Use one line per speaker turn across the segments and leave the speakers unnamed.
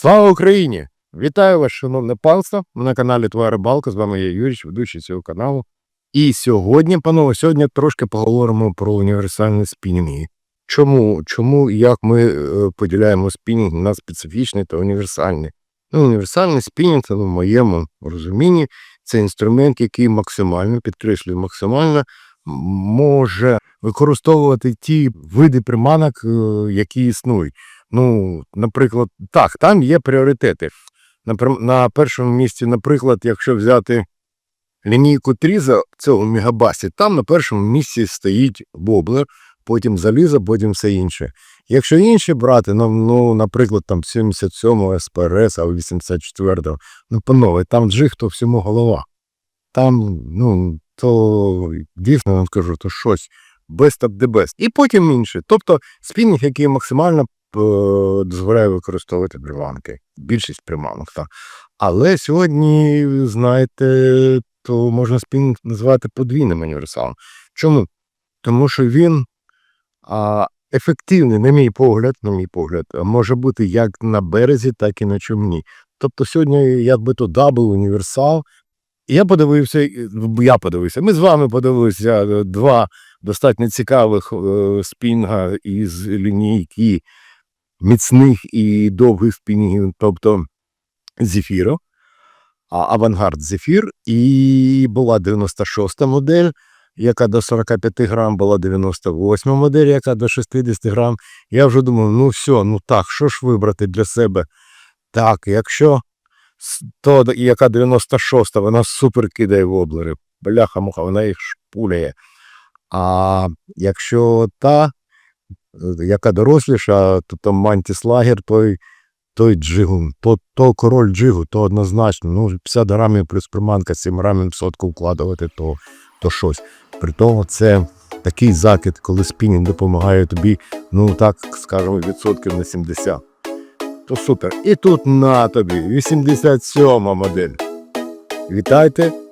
Слава Україні! Вітаю вас, шановне панство. Ми на каналі Твоя Рибалка. З вами я Юрій, ведучий цього каналу. І сьогодні, панове, сьогодні трошки поговоримо про універсальні спінінги. Чому? Чому і як ми е, поділяємо спінінг на специфічний та універсальний? Ну, універсальний спінінг, це, ну, в моєму розумінні, це інструмент, який максимально, підкреслюю, максимально може використовувати ті види приманок, е, які існують. Ну, наприклад, так, там є пріоритети. На, першому місці, наприклад, якщо взяти лінійку Тріза, це у Мегабасі, там на першому місці стоїть воблер, потім залізо, потім все інше. Якщо інші брати, ну, ну наприклад, там 77-го СПРС або 84-го, ну, панове, там джиг, то всьому голова. Там, ну, то дійсно вам скажу, то щось best of the best. І потім інше. Тобто спінінг, який максимально дозволяє використовувати приманки. Більшість приманок, так. Але сьогодні, знаєте, то можна спінінг назвати подвійним універсалом. Чому? Тому що він а, ефективний, на мій погляд, на мій погляд, може бути як на березі, так і на човні. Тобто сьогодні якби то дабл універсал. Я подивився, я подивився. Ми з вами подивилися е, два достатньо цікавих е, спінга із лінійки міцних і довгих спінінгів, тобто Зефіро, а авангард Зефір, і була 96 модель, яка до 45 грам, була 98 модель, яка до 60 грам. Я вже думав, ну все, ну так, що ж вибрати для себе? Так, якщо то, яка 96-та, вона супер кидає воблери. Бляха-муха, вона їх шпуляє. А якщо та, яка доросліша, то там мантіслагер, той, той джигун, то, то король джигу, то однозначно. Ну, 50 грамів плюс приманка, 7 грамів сотку вкладувати, то, то щось. При тому це такий закид, коли спінінг допомагає тобі, ну так скажемо, відсотків на 70. То супер. І тут на тобі 87 модель. Вітайте! –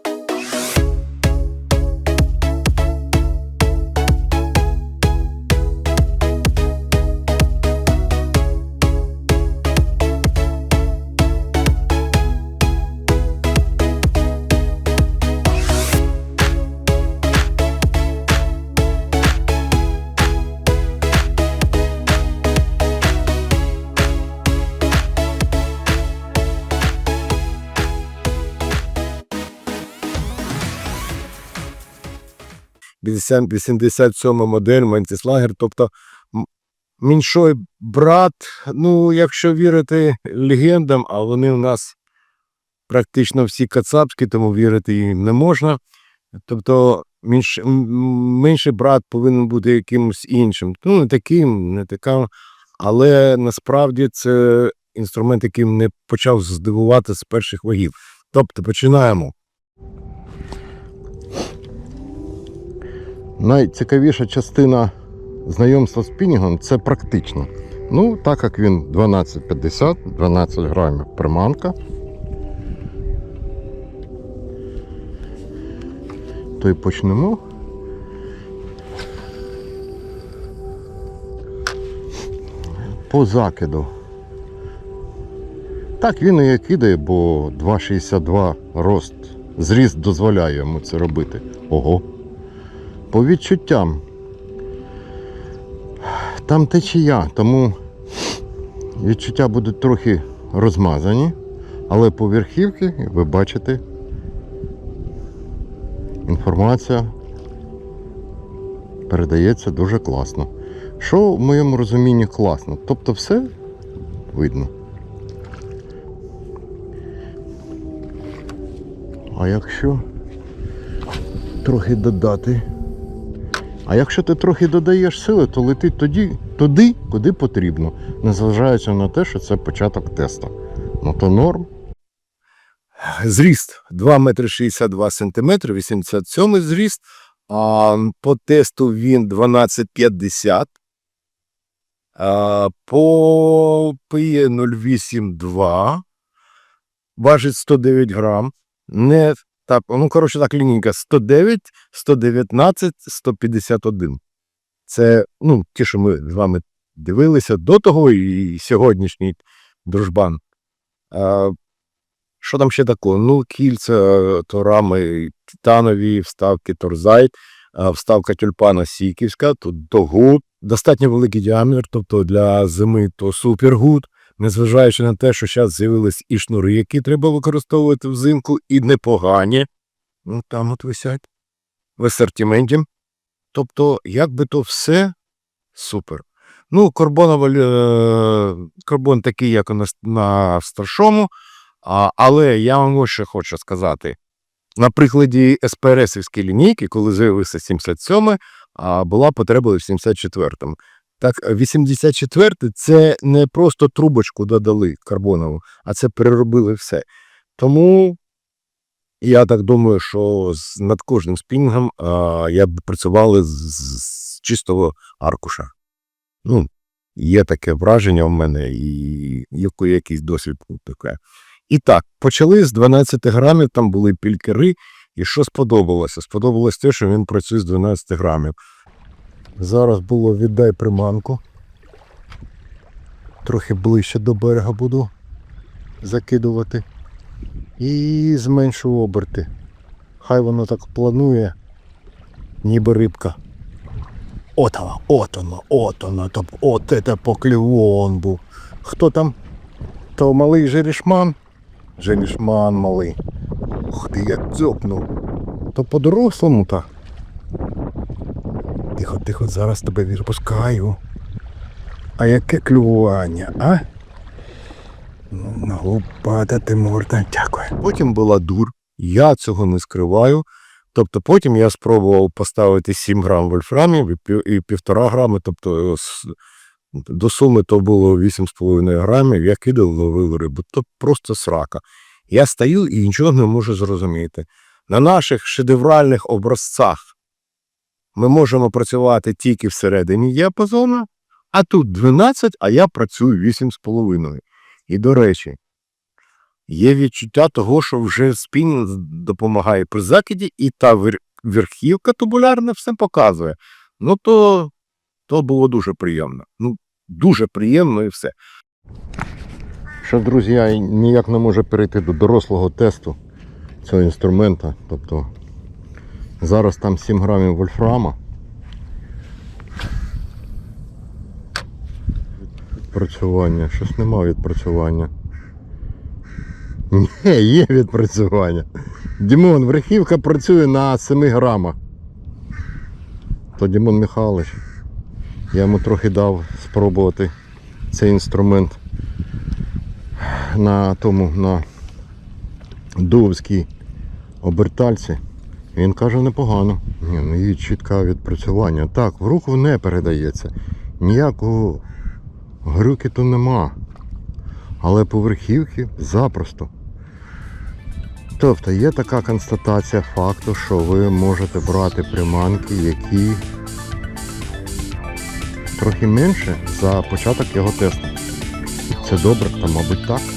87 модель Мантіслагер. Тобто м- меншой брат, ну, якщо вірити легендам, а вони у нас практично всі кацапські, тому вірити їм не можна. Тобто менш, менший брат повинен бути якимось іншим. Ну, не таким, не таким. Але насправді це інструмент, який мене почав здивувати з перших вагів. Тобто починаємо. Найцікавіша частина знайомства з пінінгом це практично. Ну, так як він 12,50, 12 грамів приманка. То й почнемо. По закиду. Так він і кидає, бо 2,62 рост. Зріст дозволяє йому це робити. Ого. По відчуттям. Там течія, тому відчуття будуть трохи розмазані, але по верхівці, ви бачите, інформація передається дуже класно. Що в моєму розумінні класно? Тобто все видно. А якщо трохи додати. А якщо ти трохи додаєш сили, то летить тоді, туди, куди потрібно, незважаючи на те, що це початок тесту. Ну то норм. Зріст 2 метри 62 сантиметри, 87 зріст. А по тесту він 12,50. По PE 082 важить 109 грам. Не так, ну коротше так, лінійка 109, 119, 151. Це ну, ті, що ми з вами дивилися до того, і сьогоднішній дружбан Е, що там ще такого? Ну, кільця, е, то рами титанові, вставки торзайт, вставка тюльпана сіківська, тут то гуд, достатньо великий діаметр, тобто для зими то супергуд, незважаючи на те, що зараз з'явились і шнури, які треба використовувати взимку, і непогані. Ну, там от висять в асортименті. Тобто, як би то все супер. Ну, карбонова, е, карбон такий, як у нас на старшому, а, але я вам ось ще хочу сказати. На прикладі СПРСівської лінійки, коли з'явився 77 а була потреба в 74-му. Так, 84 це не просто трубочку додали карбонову, а це переробили все. Тому я так думаю, що над кожним спінгом а, я б працювали з, з чистого аркуша. Ну, є таке враження в мене, і якийсь досвід був таке. І так, почали з 12 грамів, там були пількери, і що сподобалося? Сподобалось те, що він працює з 12 грамів. Зараз було віддай приманку. Трохи ближче до берега буду закидувати. І зменшу оберти. Хай воно так планує, ніби рибка. От вона, от вона, от вона, от це поклювон був. Хто там? То малий жерішман? Жерішман малий. Ух ти, як дзьопнув. То по-дорослому так. Тихо, тихо, зараз тебе відпускаю. А яке клювання, а? Ну, могло падати морда, дякую. Потім була дур. Я цього не скриваю. Тобто потім я спробував поставити 7 грам вольфрамів і півтора грами, тобто е, до суми то було 8,5 грамів, я кидав, ловив рибу. То просто срака. Я стою і нічого не можу зрозуміти. На наших шедевральних образцах ми можемо працювати тільки всередині діапазону, а тут 12, а я працюю 8,5. І до речі, є відчуття того, що вже спінінг допомагає при закиді, і та верхівка тубулярна все показує. Ну то, то було дуже приємно. Ну, дуже приємно і все. Що, друзі, я ніяк не можу перейти до дорослого тесту цього інструмента. Тобто зараз там 7 грамів вольфрама. Відпрацювання. Щось нема відпрацювання. Ні, є відпрацювання. Дімон, верхівка працює на 7 грамах. То Дімон Михайлович. Я йому трохи дав спробувати цей інструмент на тому на Дувській обертальці. Він каже непогано. Ні, ну і чітке відпрацювання. Так, в руку не передається. Ніякого грюкіту нема. Але по верхівці запросто. Тобто є така констатація факту, що ви можете брати приманки, які трохи менше за початок його тесту. Це добре, та мабуть так.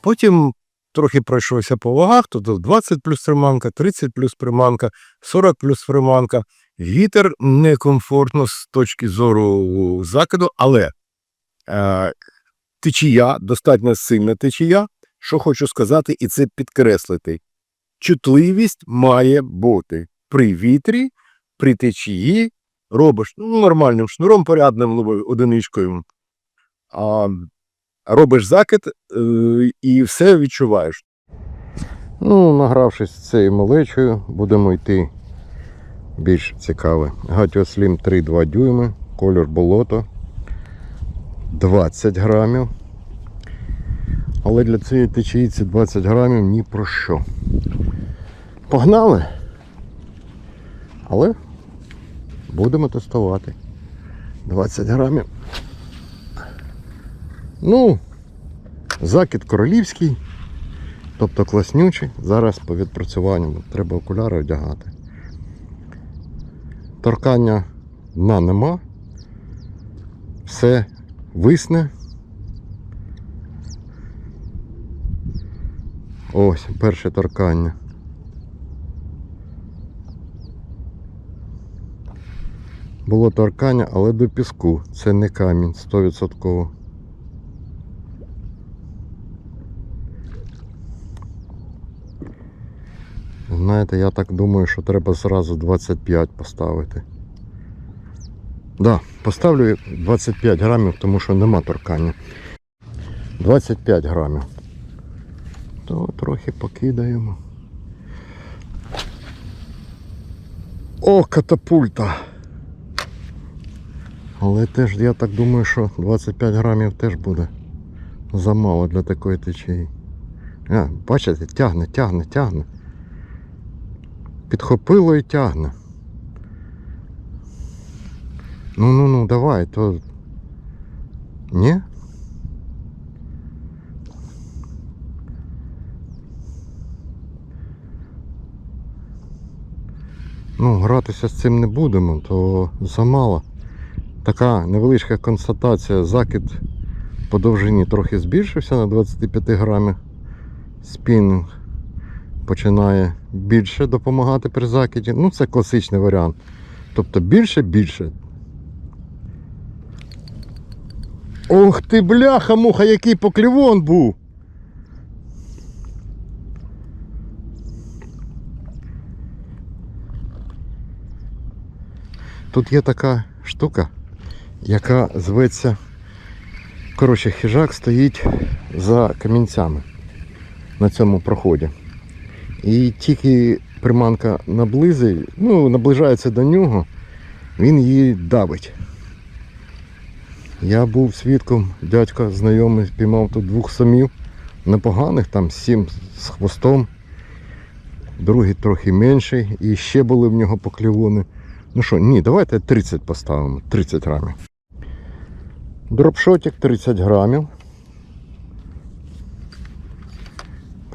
Потім трохи пройшовся по вагах, то тут 20 плюс приманка, 30 плюс приманка, 40 плюс приманка. Вітер некомфортно з точки зору закиду, але е, течія, достатньо сильна течія. Що хочу сказати, і це підкреслити. Чутливість має бути при вітрі, при течії, робиш ну, нормальним шнуром, порядним одиничкою, а робиш закид е, і все відчуваєш. Ну, награвшись цією малечою, будемо йти більш цікаве. Гатіо Slim 3,2 дюйми, колір болото 20 грамів. Але для цієї течіїці 20 грамів ні про що. Погнали! Але будемо тестувати. 20 грамів. Ну, закид королівський, тобто класнючий. Зараз по відпрацюванню треба окуляри одягати. Торкання дна нема. Все висне. Ось перше торкання. Було торкання, але до піску. Це не камінь 100%. Знаєте, я так думаю, що треба зразу 25 поставити. Да, поставлю 25 грамів, тому що нема торкання. 25 грамів. То трохи покидаємо. О, катапульта! Але теж я так думаю, що 25 грамів теж буде замало для такої течії. А, бачите, тягне, тягне, тягне. Підхопило і тягне. Ну ну ну давай, то. Ні? Ну, гратися з цим не будемо, то замало. Така невеличка констатація, закид по довжині трохи збільшився на 25 грамів. Спінінг починає більше допомагати при закиді. Ну, це класичний варіант. Тобто більше, більше. Ох ти, бляха, муха, який поклівон був! Тут є така штука, яка зветься. Коротше, хижак стоїть за камінцями на цьому проході. І тільки приманка наблизить, ну, наближається до нього, він її давить. Я був свідком, дядько знайомий спіймав тут двох самів, непоганих, там сім з хвостом, другий трохи менший, і ще були в нього поклівони. Ну що, ні, давайте 30 поставимо, 30 грамів. Дропшотик 30 грамів.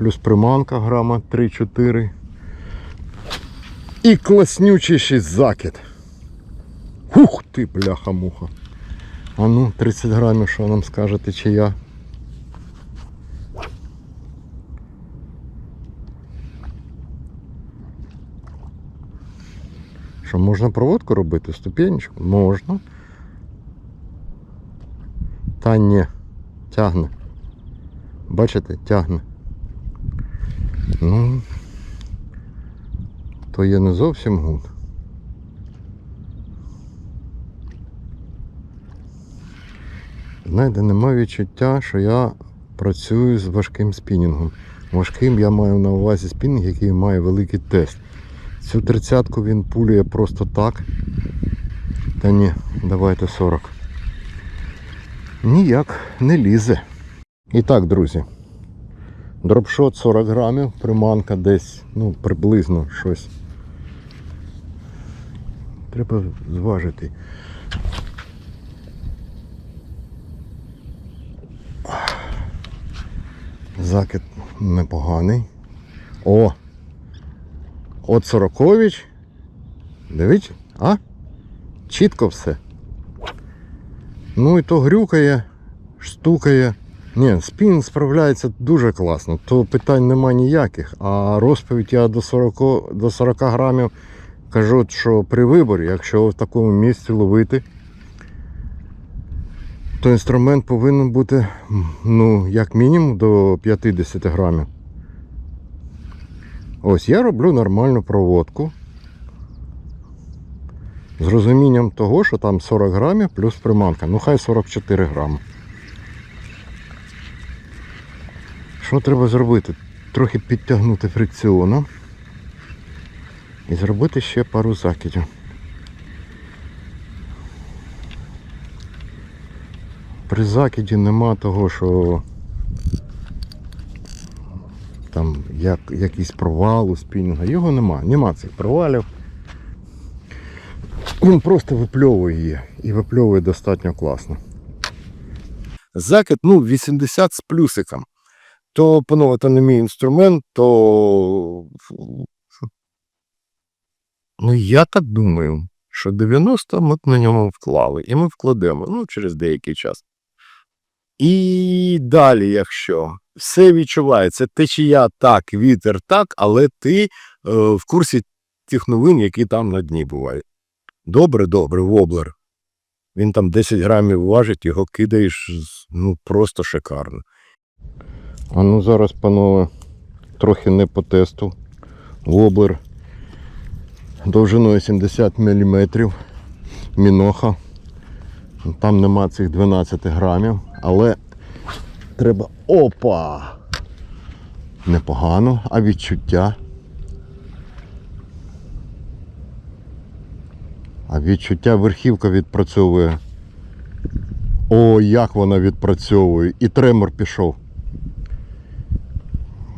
Плюс приманка грама 3-4. І класнючий закид. Ух ти, бляха-муха. А ну, 30 грамів, що нам скажете, чи я? Що, можна проводку робити? Ступенечку? Можна. Та ні, тягне. Бачите, тягне. Ну, то є не зовсім гуд. Знаєте, немає відчуття, що я працюю з важким спінінгом. Важким я маю на увазі спінінг, який має великий тест. Цю тридцятку він пулює просто так. Та ні, давайте 40. Ніяк не лізе. І так, друзі. Дропшот 40 грамів, приманка десь, ну, приблизно щось. Треба зважити. Закид непоганий. О! От Сорокович. Дивіться, а? Чітко все. Ну і то грюкає, штукає. Ні, спін справляється дуже класно, то питань нема ніяких. А розповідь я до 40, до 40 грамів кажу, що при виборі, якщо в такому місці ловити, то інструмент повинен бути ну, як мінімум до 50 грамів. Ось я роблю нормальну проводку. З розумінням того, що там 40 грамів плюс приманка. Ну хай 44 грами. Що треба зробити? Трохи підтягнути фрикціоном і зробити ще пару закидів. При закиді нема того, що там як, якийсь провал у спінінга. Його нема. Нема цих провалів. Він просто випльовує її і випльовує достатньо класно. Закид, ну, 80 з плюсиком. То, панове, то не мій інструмент, то. Ну, я так думаю, що 90 ми на ньому вклали, і ми вкладемо ну, через деякий час. І далі, якщо все відчувається, течія так, вітер так, але ти е, в курсі тих новин, які там на дні бувають. Добре, добре, воблер. Він там 10 грамів важить, його кидаєш ну просто шикарно. А ну зараз, панове, трохи не по тесту. Воблер довжиною 70 мм. Міноха. Там нема цих 12 грамів, але треба. Опа! Непогано, а відчуття. А відчуття верхівка відпрацьовує. О, як вона відпрацьовує. І тремор пішов.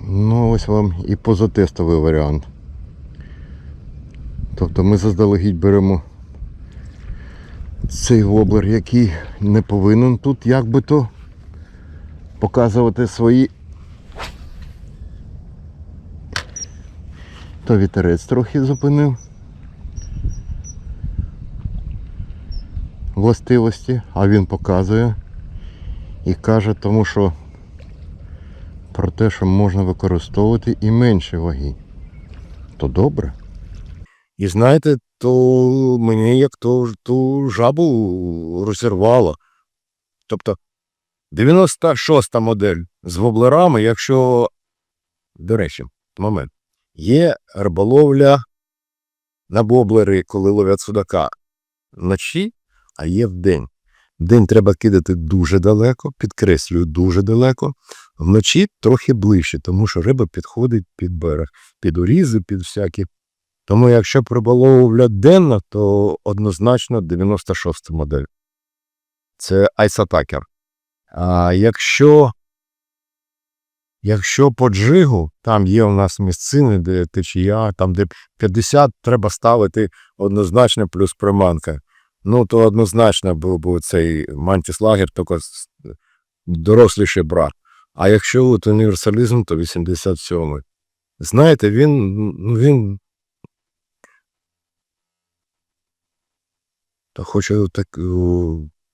Ну, ось вам і позатестовий варіант. Тобто ми заздалегідь беремо цей воблер, який не повинен тут як би то показувати свої. То вітерець трохи зупинив. Властивості, а він показує і каже тому, що про те, що можна використовувати і менші ваги. То добре. І знаєте, то мені як то, ту жабу розірвало. Тобто 96-та модель з воблерами, якщо, до речі, момент, є риболовля на воблери, коли ловлять судака вночі, а є вдень. Вдень треба кидати дуже далеко, підкреслюю, дуже далеко. Вночі трохи ближче, тому що риба підходить під берег, під урізи, під всякі. Тому якщо риболовля денна, то однозначно 96 модель. Це Attacker. А якщо, якщо по джигу, там є у нас місцини, де течія, там де 50 треба ставити однозначно плюс приманка. Ну, то однозначно був би цей мантіс-лагер, тільки доросліший брат. А якщо от універсалізм, то 87-й. Знаєте, він, ну, він Та хочу так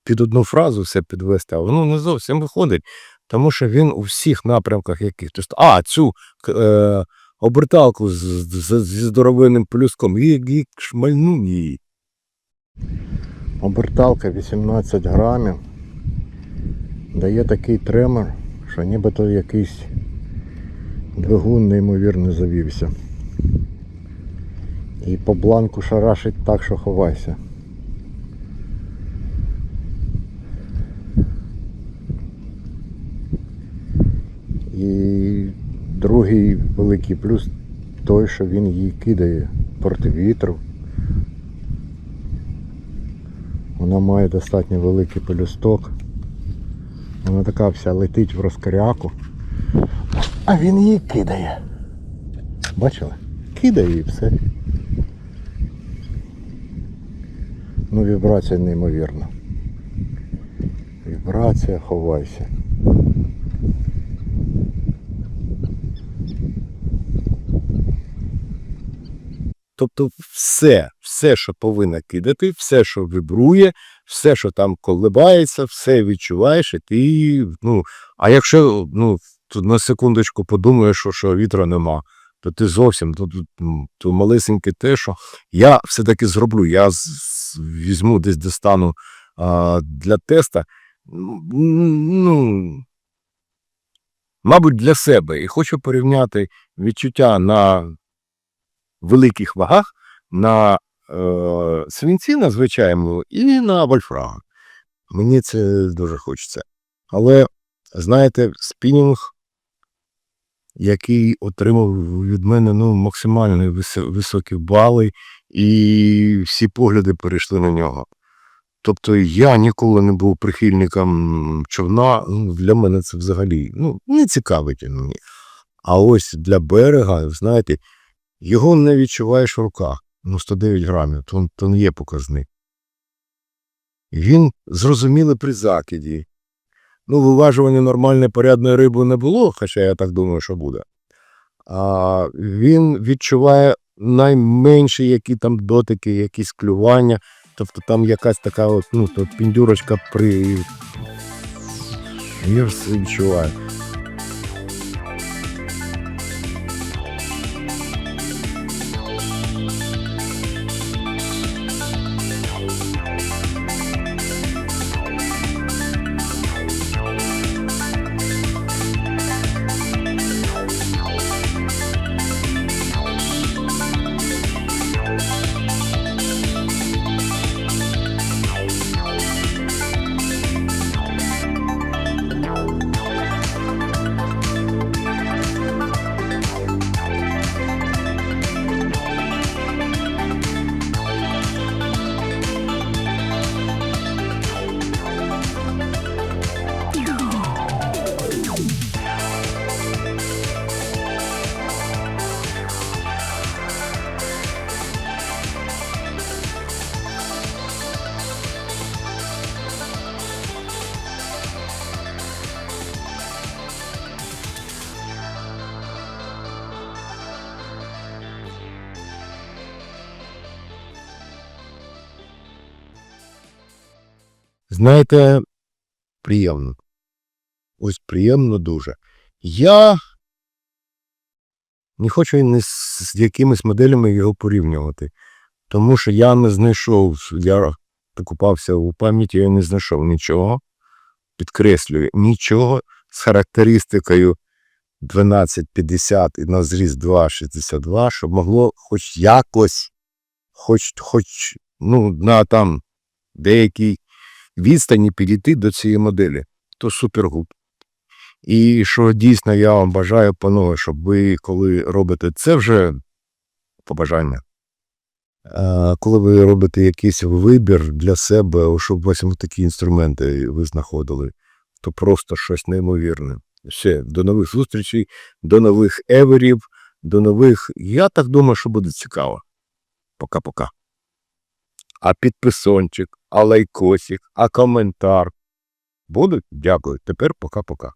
під одну фразу все підвести, а воно не зовсім виходить, тому що він у всіх напрямках яких. Тобто, а, цю е, оберталку з, з, зі здоровенним плюском, і шмальну її. Оберталка 18 грамів. Дає такий тремор, що нібито якийсь двигун неймовірно завівся. І по бланку шарашить так, що ховайся. І другий великий плюс той, що він її кидає проти вітру. Вона має достатньо великий пелюсток. Вона така вся летить в розкоряку. А він її кидає. Бачили? Кидає і все. Ну, вібрація неймовірна. Вібрація, ховайся. Тобто, все, все, що повинно кидати, все, що вибрує, все, що там колебається, все відчуваєш, і ти, ну, а якщо ну, на секундочку подумаєш, що, що вітру нема, то ти зовсім то, то, то малесеньке те, що я все-таки зроблю. Я візьму десь достану а, для теста. Ну, мабуть, для себе. І хочу порівняти відчуття на великих вагах, на е, свинці на звичайному і на вольфрам. Мені це дуже хочеться. Але, знаєте, спінінг, який отримав від мене ну, максимально вис- високі бали, і всі погляди перейшли на нього. Тобто я ніколи не був прихильником човна. Ну, для мене це взагалі ну, не цікавить мені. А ось для берега, знаєте, його не відчуваєш в руках. Ну, 109 грамів, то, то не є показник. Він зрозумілий при закиді. Ну, виважування нормальної порядної риби не було, хоча я так думаю, що буде. А він відчуває найменші які там дотики, якісь клювання. Тобто там якась така от, ну, то піндюрочка при. Я все відчуваю. Знаєте, приємно. Ось приємно дуже. Я не хочу і з якимись моделями його порівнювати. Тому що я не знайшов, я покупався у пам'яті, я не знайшов нічого. Підкреслюю, нічого з характеристикою 1250 і на зріз 2,62, щоб могло хоч якось, хоч, хоч ну, на там деякій відстані підійти до цієї моделі, то супергуд. І що дійсно я вам бажаю, панове, щоб ви, коли робите це вже побажання. Е, Коли ви робите якийсь вибір для себе, щоб ось такі інструменти ви знаходили, то просто щось неймовірне. Все, до нових зустрічей, до нових еверів, до нових. Я так думаю, що буде цікаво. Пока-пока. А підписончик, а лайкосик, а коментар. Будуть? Дякую. Тепер пока-пока.